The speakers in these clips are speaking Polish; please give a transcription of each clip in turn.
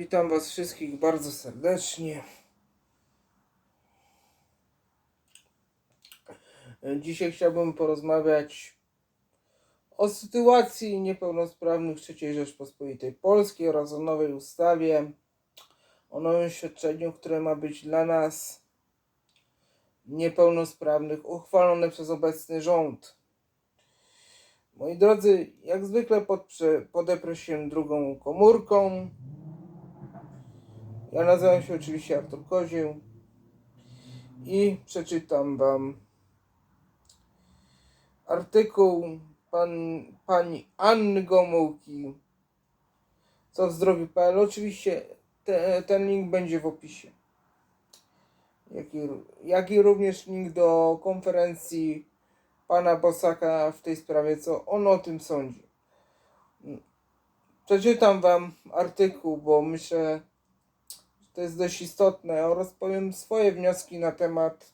Witam Was wszystkich bardzo serdecznie. Dzisiaj chciałbym porozmawiać o sytuacji niepełnosprawnych III Rzeczpospolitej Polskiej oraz o nowej ustawie, o nowym świadczeniu, które ma być dla nas niepełnosprawnych uchwalone przez obecny rząd. Moi drodzy, jak zwykle podprze, podeprę się drugą komórką. Ja nazywam się oczywiście Artur Kozieł i przeczytam Wam artykuł pan, pani Anny Gomułki co w zdrowiu.pl. Oczywiście te, ten link będzie w opisie. Jak i, jak i również link do konferencji pana Bosaka w tej sprawie, co on o tym sądzi. Przeczytam Wam artykuł, bo myślę, to jest dość istotne oraz powiem swoje wnioski na temat,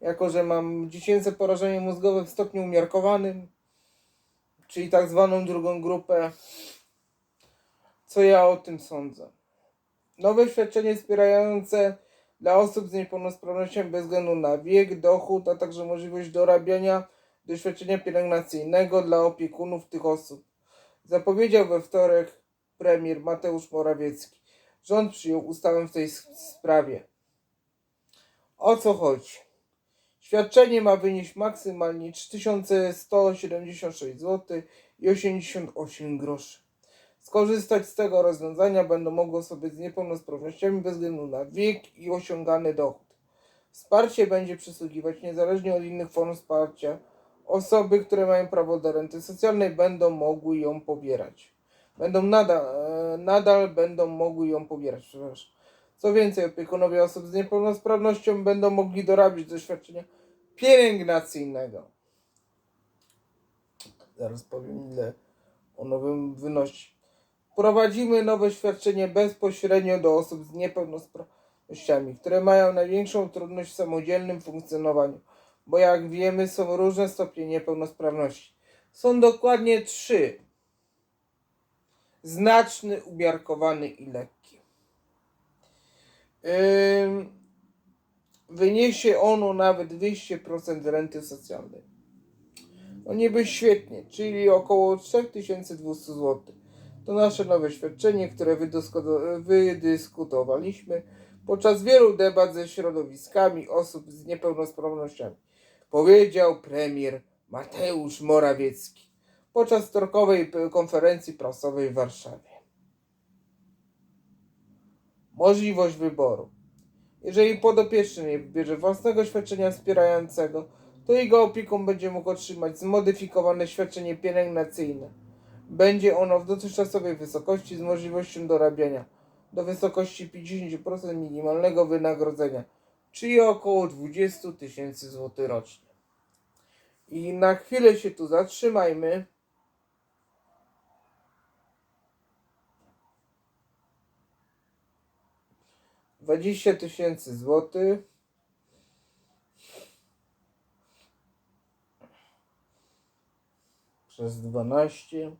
jako że mam dziecięce porażenie mózgowe w stopniu umiarkowanym, czyli tak zwaną drugą grupę, co ja o tym sądzę. Nowe świadczenie wspierające dla osób z niepełnosprawnością bez względu na wiek, dochód, a także możliwość dorabiania doświadczenia pielęgnacyjnego dla opiekunów tych osób. Zapowiedział we wtorek premier Mateusz Morawiecki. Rząd przyjął ustawę w tej sprawie. O co chodzi? Świadczenie ma wynieść maksymalnie 3176 zł i 88 groszy. Skorzystać z tego rozwiązania będą mogły osoby z niepełnosprawnościami bez względu na wiek i osiągany dochód. Wsparcie będzie przysługiwać niezależnie od innych form wsparcia. Osoby, które mają prawo do renty socjalnej będą mogły ją pobierać. Będą nadal, e, nadal będą mogły ją pobierać. Co więcej, opiekunowie osób z niepełnosprawnością będą mogli dorabiać doświadczenia pielęgnacyjnego. Zaraz powiem ile o nowym wynosi. Wprowadzimy nowe świadczenie bezpośrednio do osób z niepełnosprawnościami, które mają największą trudność w samodzielnym funkcjonowaniu, bo jak wiemy są różne stopnie niepełnosprawności. Są dokładnie trzy. Znaczny, umiarkowany i lekki. Wyniesie ono nawet 200% renty socjalnej. No niby świetnie, czyli około 3200 zł. To nasze nowe świadczenie, które wydyskutowaliśmy podczas wielu debat ze środowiskami osób z niepełnosprawnościami, powiedział premier Mateusz Morawiecki podczas wtorkowej konferencji prasowej w Warszawie. Możliwość wyboru. Jeżeli podopieczny nie wybierze własnego świadczenia wspierającego, to jego opieką będzie mógł otrzymać zmodyfikowane świadczenie pielęgnacyjne. Będzie ono w dotychczasowej wysokości z możliwością dorabiania do wysokości 50% minimalnego wynagrodzenia, czyli około 20 tysięcy złotych rocznie. I na chwilę się tu zatrzymajmy. Dwadzieścia tysięcy złotych. Przez dwanaście.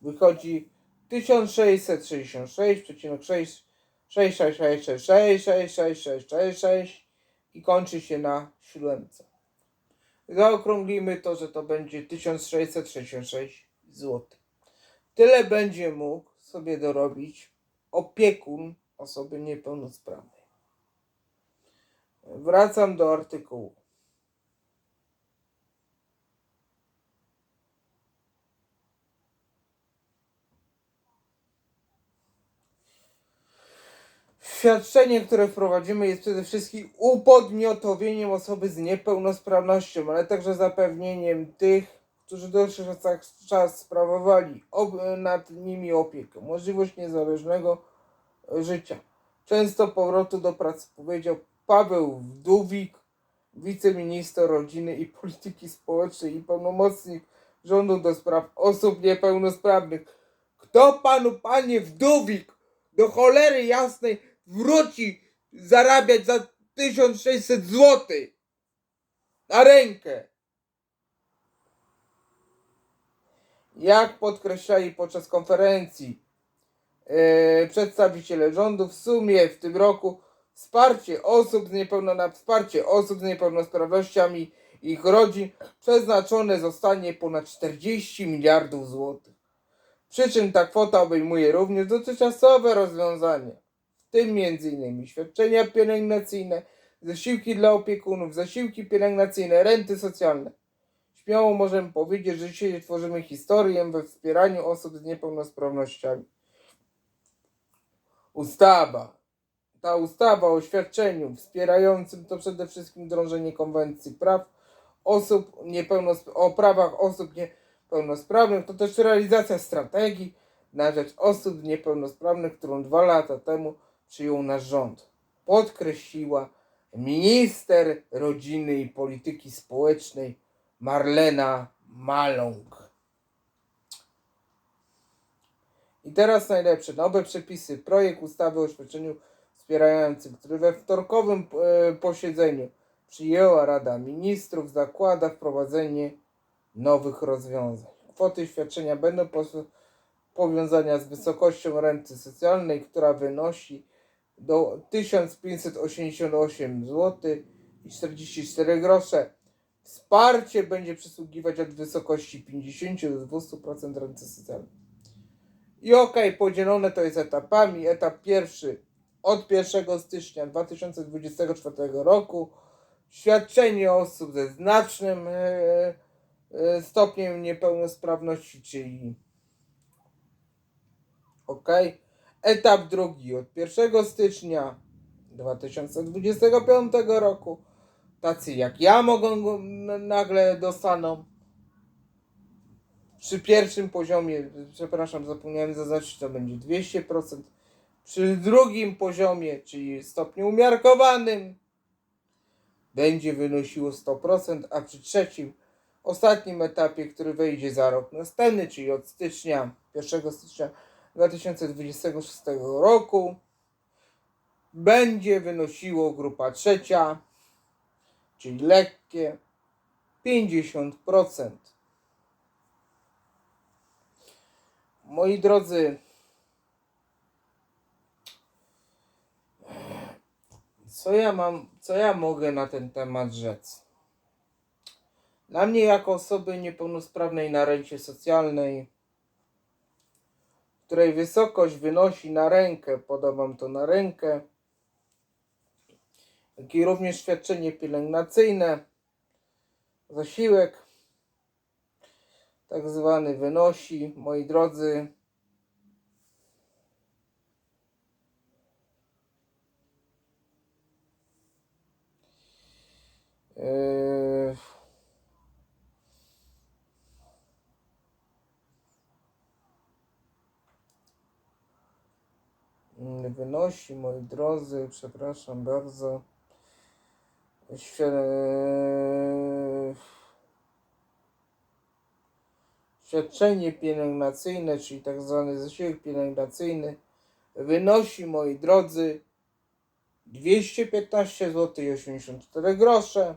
wychodzi 1666,666666666 i kończy się na siódemce. Zaokrąglimy to, że to będzie 1666 zł. Tyle będzie mógł sobie dorobić opiekun osoby niepełnosprawnej. Wracam do artykułu. Świadczenie, które wprowadzimy, jest przede wszystkim upodmiotowieniem osoby z niepełnosprawnością, ale także zapewnieniem tych, którzy dotychczas sprawowali ob- nad nimi opiekę, możliwość niezależnego e, życia, często powrotu do pracy, powiedział Paweł Wdówik, wiceminister rodziny i polityki społecznej i pełnomocnik rządu do spraw osób niepełnosprawnych. Kto panu, panie Wdówik, do cholery jasnej wróci zarabiać za 1600 zł na rękę. Jak podkreślali podczas konferencji e, przedstawiciele rządu, w sumie w tym roku wsparcie osób z wsparcie osób z niepełnosprawnościami ich rodzin przeznaczone zostanie ponad 40 miliardów złotych. Przy czym ta kwota obejmuje również dotychczasowe rozwiązania, w tym m.in. świadczenia pielęgnacyjne, zasiłki dla opiekunów, zasiłki pielęgnacyjne, renty socjalne. Śmiało możemy powiedzieć, że dzisiaj tworzymy historię we wspieraniu osób z niepełnosprawnościami. Ustawa. Ta ustawa o świadczeniu wspierającym to przede wszystkim drążenie konwencji praw osób niepełnosp- o prawach osób niepełnosprawnych, to też realizacja strategii na rzecz osób niepełnosprawnych, którą dwa lata temu przyjął nasz rząd. Podkreśliła minister rodziny i polityki społecznej Marlena Maląg. I teraz najlepsze, nowe przepisy. Projekt ustawy o świadczeniu wspierającym, który we wtorkowym e, posiedzeniu przyjęła Rada Ministrów, zakłada wprowadzenie nowych rozwiązań. Kwoty świadczenia będą powiązania z wysokością renty socjalnej, która wynosi do 1588 zł i 44 grosze. Wsparcie będzie przysługiwać od wysokości 50 do 200% renty socjalnej. I okej, podzielone to jest etapami. Etap pierwszy od 1 stycznia 2024 roku świadczenie osób ze znacznym e, e, stopniem niepełnosprawności, czyli ok. Etap drugi od 1 stycznia 2025 roku. Tacy jak ja mogą nagle dostaną. Przy pierwszym poziomie, przepraszam, zapomniałem zaznaczyć, to będzie 200%. Przy drugim poziomie, czyli stopniu umiarkowanym, będzie wynosiło 100%, a przy trzecim, ostatnim etapie, który wejdzie za rok następny, czyli od stycznia, 1 stycznia 2026 roku, będzie wynosiło grupa trzecia, czyli lekkie, 50%. Moi drodzy, co ja mam, co ja mogę na ten temat rzec? Dla mnie, jako osoby niepełnosprawnej na rencie socjalnej, której wysokość wynosi na rękę, podawam to na rękę, jak i również świadczenie pielęgnacyjne, zasiłek, tak zwany wynosi, moi drodzy, Yy, Wynosi, moi drodzy, przepraszam bardzo. Świadczenie pielęgnacyjne, czyli tak zwany zasiłek pielęgnacyjny, wynosi, moi drodzy, 215 zł i 84 grosze.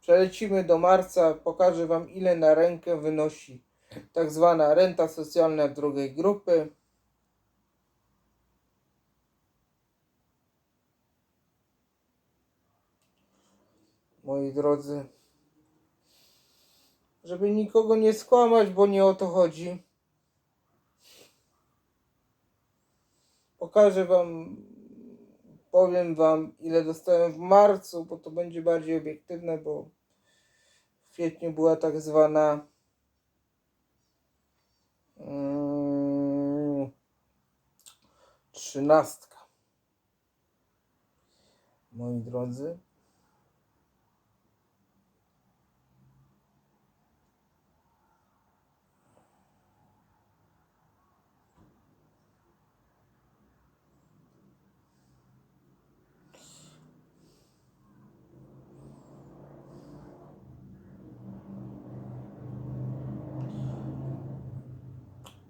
Przelecimy do marca, pokażę Wam ile na rękę wynosi tak zwana renta socjalna drugiej grupy. Moi drodzy, żeby nikogo nie skłamać, bo nie o to chodzi. Pokażę Wam, powiem Wam, ile dostałem w marcu, bo to będzie bardziej obiektywne, bo w kwietniu była tak zwana mm, trzynastka. Moi drodzy.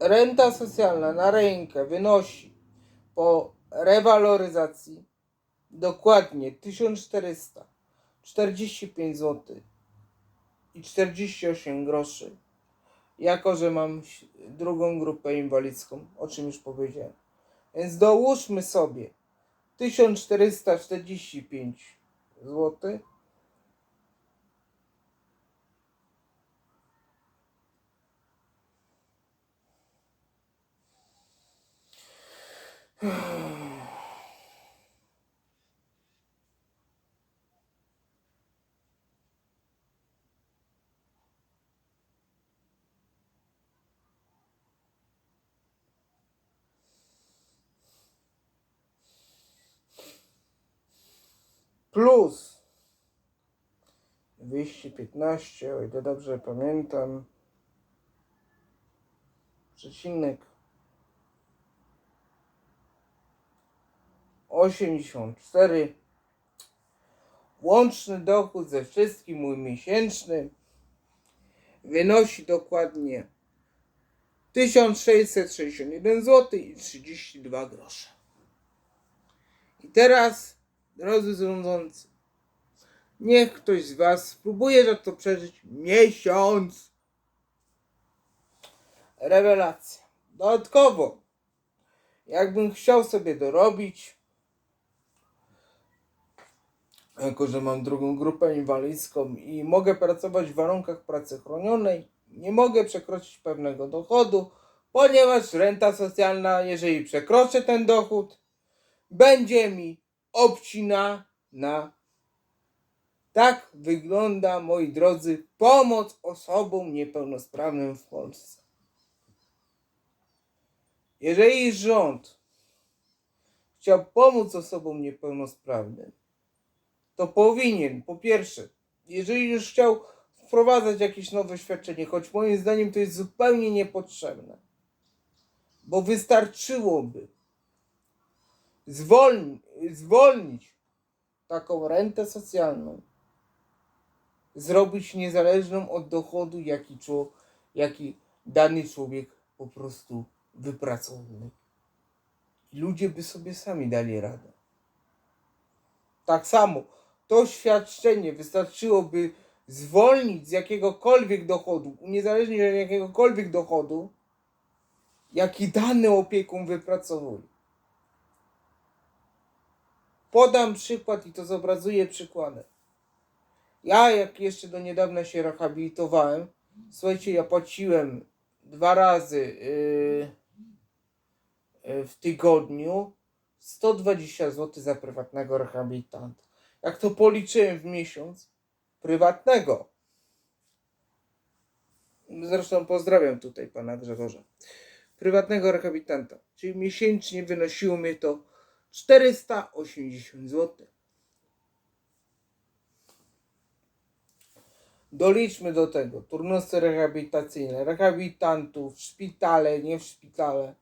Renta socjalna na rękę wynosi po rewaloryzacji dokładnie 1445 zł i 48 groszy. Jako, że mam drugą grupę inwalidzką, o czym już powiedziałem. Więc dołóżmy sobie 1445 zł. Plus 215, o ile dobrze pamiętam, przecinek 84 łączny dochód ze wszystkim mój miesięczny wynosi dokładnie 1661 zł i 32 grosze. I teraz, drodzy rządzący, niech ktoś z Was spróbuje za to przeżyć miesiąc. Rewelacja. Dodatkowo, jakbym chciał sobie dorobić, jako że mam drugą grupę inwalidzką i mogę pracować w warunkach pracy chronionej, nie mogę przekroczyć pewnego dochodu, ponieważ renta socjalna, jeżeli przekroczę ten dochód, będzie mi obcina na. Tak wygląda, moi drodzy, pomoc osobom niepełnosprawnym w Polsce. Jeżeli rząd chciał pomóc osobom niepełnosprawnym, to powinien, po pierwsze, jeżeli już chciał wprowadzać jakieś nowe świadczenie, choć moim zdaniem to jest zupełnie niepotrzebne, bo wystarczyłoby zwolni, zwolnić taką rentę socjalną, zrobić niezależną od dochodu, jaki, czło, jaki dany człowiek po prostu wypracowuje. I ludzie by sobie sami dali radę. Tak samo to świadczenie wystarczyłoby zwolnić z jakiegokolwiek dochodu, uniezależnić od jakiegokolwiek dochodu, jaki dany opiekun wypracowuje. Podam przykład i to zobrazuję przykładem. Ja, jak jeszcze do niedawna się rehabilitowałem, słuchajcie, ja płaciłem dwa razy yy, yy, w tygodniu 120 zł za prywatnego rehabilitanta. Jak to policzyłem w miesiąc, prywatnego. Zresztą pozdrawiam tutaj pana Grzegorza. Prywatnego rehabilitanta. Czyli miesięcznie wynosiło mnie to 480 zł. Doliczmy do tego turnusy rehabilitacyjne, rehabilitantów, szpitale, nie w szpitale,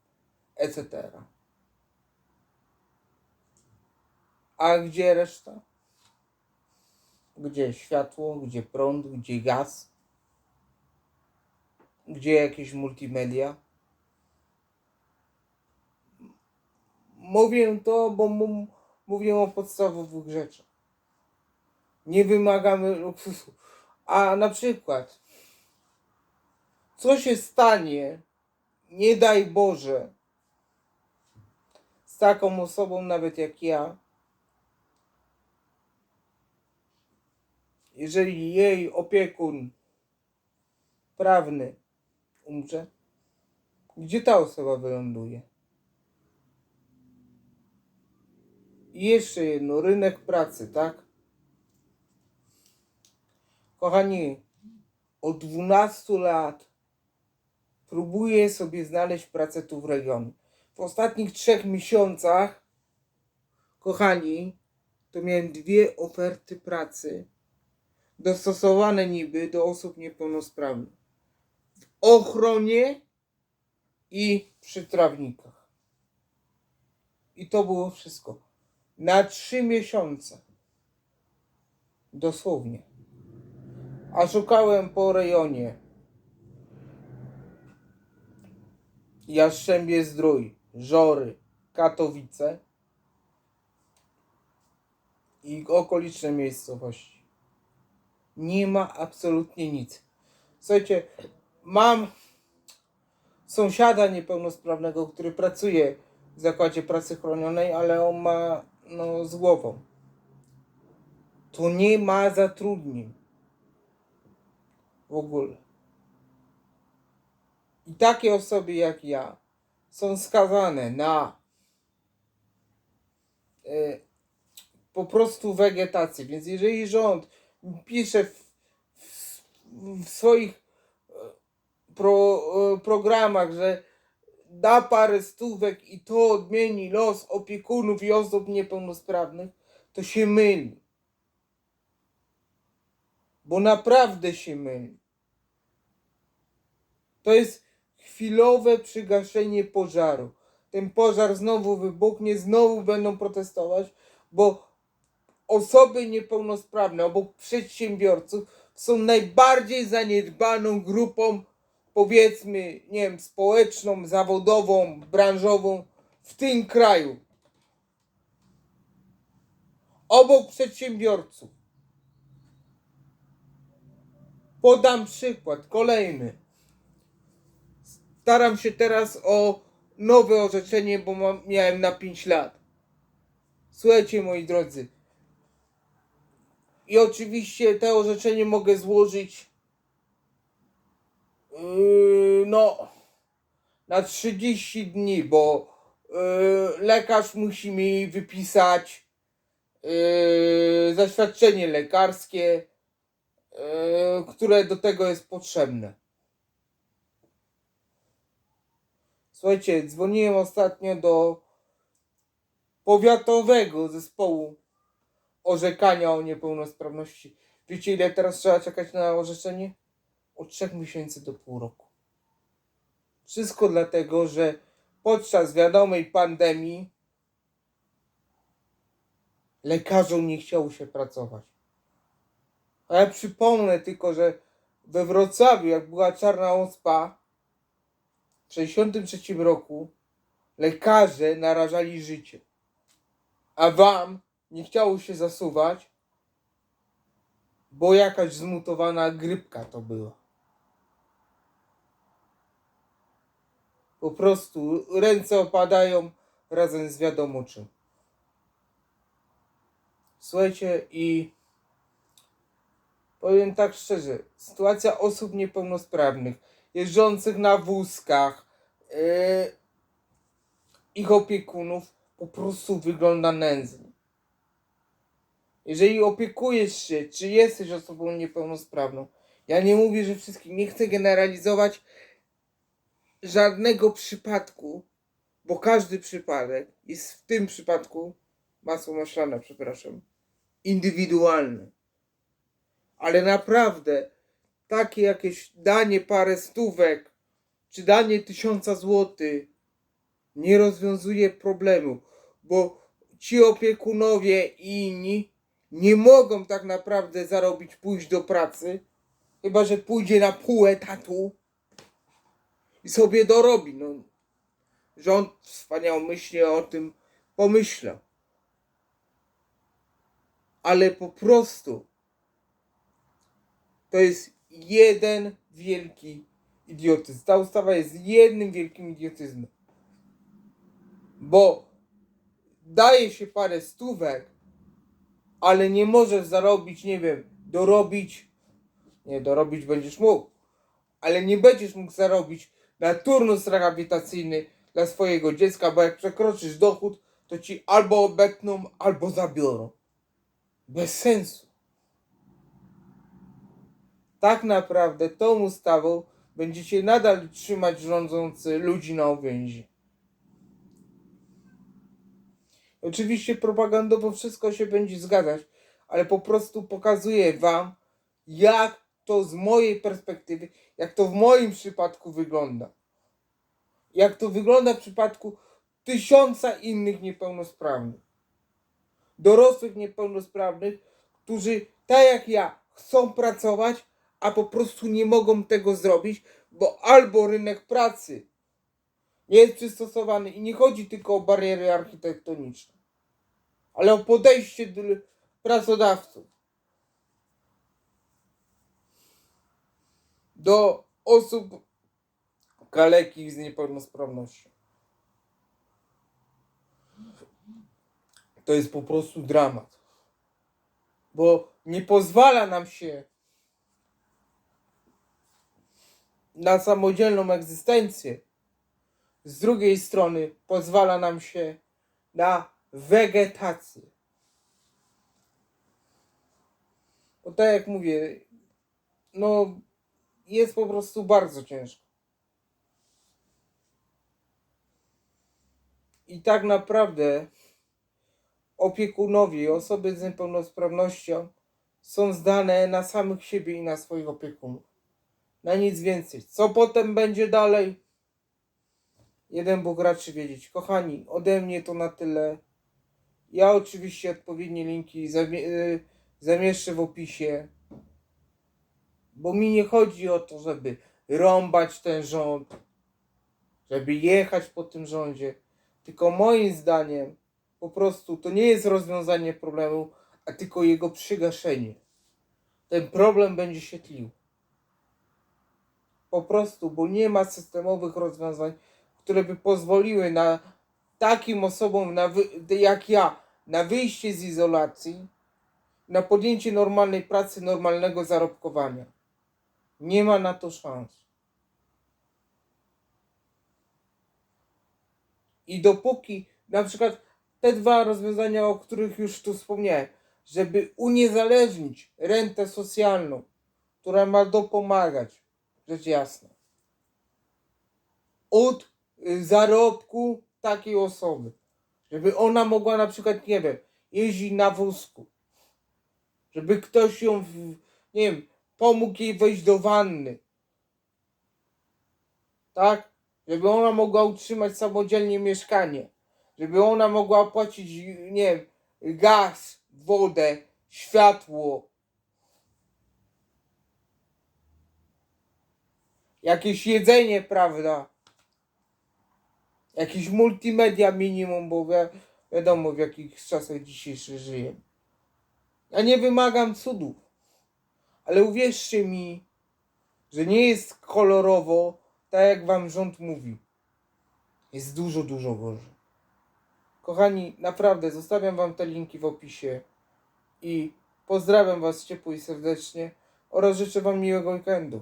etc. A gdzie reszta? Gdzie światło, gdzie prąd, gdzie gaz? Gdzie jakieś multimedia? Mówię to, bo mówię o podstawowych rzeczach. Nie wymagamy luksusu. A na przykład, co się stanie, nie daj Boże, z taką osobą, nawet jak ja, jeżeli jej opiekun prawny umrze, gdzie ta osoba wyląduje? I jeszcze jedno, rynek pracy, tak? Kochani, od 12 lat próbuję sobie znaleźć pracę tu w regionie. W ostatnich trzech miesiącach, kochani, to miałem dwie oferty pracy dostosowane niby do osób niepełnosprawnych. W ochronie i przy trawnikach. I to było wszystko. Na trzy miesiące. Dosłownie. A szukałem po rejonie. Jastrzębie Zdrój, Żory, Katowice i okoliczne miejscowości. Nie ma absolutnie nic. Słuchajcie, mam sąsiada niepełnosprawnego, który pracuje w zakładzie pracy chronionej, ale on ma no, z głową. To nie ma zatrudnień. W ogóle. I takie osoby jak ja są skazane na e, po prostu wegetację. Więc jeżeli rząd pisze w, w, swoich e, pro, e, programach, że da parę stówek i to odmieni los opiekunów i osób niepełnosprawnych, to się myli. Bo naprawdę się myli. To jest chwilowe przygaszenie pożaru. Ten pożar znowu wybuchnie, znowu będą protestować, bo osoby niepełnosprawne obok przedsiębiorców są najbardziej zaniedbaną grupą, powiedzmy, nie wiem, społeczną, zawodową, branżową w tym kraju. Obok przedsiębiorców. Podam przykład, kolejny. Staram się teraz o nowe orzeczenie, bo mam, miałem na 5 lat. Słuchajcie, moi drodzy. I oczywiście to orzeczenie mogę złożyć yy, no na 30 dni, bo yy, lekarz musi mi wypisać yy, zaświadczenie lekarskie, yy, które do tego jest potrzebne. Słuchajcie, dzwoniłem ostatnio do powiatowego zespołu orzekania o niepełnosprawności. Wiecie, ile teraz trzeba czekać na orzeczenie? Od trzech miesięcy do pół roku. Wszystko dlatego, że podczas wiadomej pandemii lekarzom nie chciało się pracować. A ja przypomnę tylko, że we Wrocławiu, jak była czarna ospa, w 1963 roku lekarze narażali życie. A wam nie chciało się zasuwać, bo jakaś zmutowana grypka to była. Po prostu ręce opadają razem z wiadomo czym. Słuchajcie, i powiem tak szczerze, sytuacja osób niepełnosprawnych, jeżdżących na wózkach, yy, ich opiekunów po prostu wygląda nędznie. Jeżeli opiekujesz się, czy jesteś osobą niepełnosprawną, ja nie mówię, że wszystkich, nie chcę generalizować żadnego przypadku, bo każdy przypadek jest w tym przypadku masło maślane, przepraszam, indywidualny. Ale naprawdę takie jakieś danie parę stówek, czy danie tysiąca złotych nie rozwiązuje problemu, bo ci opiekunowie i inni nie mogą tak naprawdę zarobić, pójść do pracy, chyba że pójdzie na pół etatu i sobie dorobi. No, rząd wspaniałomyślnie o tym pomyślał. Ale po prostu to jest jeden wielki idiotyzm. Ta ustawa jest jednym wielkim idiotyzmem. Bo daje się parę stówek, ale nie możesz zarobić, nie wiem, dorobić, nie, dorobić będziesz mógł, ale nie będziesz mógł zarobić na turnus rehabilitacyjny dla swojego dziecka, bo jak przekroczysz dochód, to ci albo obetną, albo zabiorą. Bez sensu. Tak naprawdę tą ustawą będziecie nadal trzymać rządzący ludzi na uwięzi. Oczywiście propagandowo wszystko się będzie zgadzać, ale po prostu pokazuję wam, jak to z mojej perspektywy, jak to w moim przypadku wygląda. Jak to wygląda w przypadku tysiąca innych niepełnosprawnych. Dorosłych niepełnosprawnych, którzy tak jak ja chcą pracować, a po prostu nie mogą tego zrobić, bo albo rynek pracy jest przystosowany i nie chodzi tylko o bariery architektoniczne, ale o podejście do pracodawców. do osób kalekich z niepełnosprawnością. To jest po prostu dramat. Bo nie pozwala nam się na samodzielną egzystencję. Z drugiej strony pozwala nam się na wegetację. Bo tak jak mówię, no jest po prostu bardzo ciężko. I tak naprawdę opiekunowie, osoby z niepełnosprawnością są zdane na samych siebie i na swoich opiekunów. Na nic więcej. Co potem będzie dalej? Jeden Bóg raczy wiedzieć. Kochani, ode mnie to na tyle. Ja oczywiście odpowiednie linki y, zamieszczę w opisie. Bo mi nie chodzi o to, żeby rąbać ten rząd, żeby jechać po tym rządzie. Tylko moim zdaniem po prostu to nie jest rozwiązanie problemu, a tylko jego przygaszenie. Ten problem będzie się tlił. Po prostu, bo nie ma systemowych rozwiązań, które by pozwoliły na takim osobom na jak ja na wyjście z izolacji, na podjęcie normalnej pracy, normalnego zarobkowania. Nie ma na to szans. I dopóki na przykład te dwa rozwiązania, o których już tu wspomniałem, żeby uniezależnić rentę socjalną, która ma dopomagać, rzecz jasna, od zarobku takiej osoby, żeby ona mogła na przykład, nie wiem, jeździć na wózku, żeby ktoś ją, nie wiem, pomógł jej wejść do wanny, tak? Żeby ona mogła utrzymać samodzielnie mieszkanie, żeby ona mogła płacić, nie wiem, gaz, wodę, światło, jakieś jedzenie, prawda? Jakieś multimedia minimum, bo wi- wiadomo w jakich czasach dzisiejszych żyjemy. Ja nie wymagam cudów, ale uwierzcie mi, że nie jest kolorowo, tak jak wam rząd mówi. Jest dużo, dużo gorzej. Kochani, naprawdę zostawiam wam te linki w opisie i pozdrawiam was ciepło i serdecznie oraz życzę wam miłego weekendu.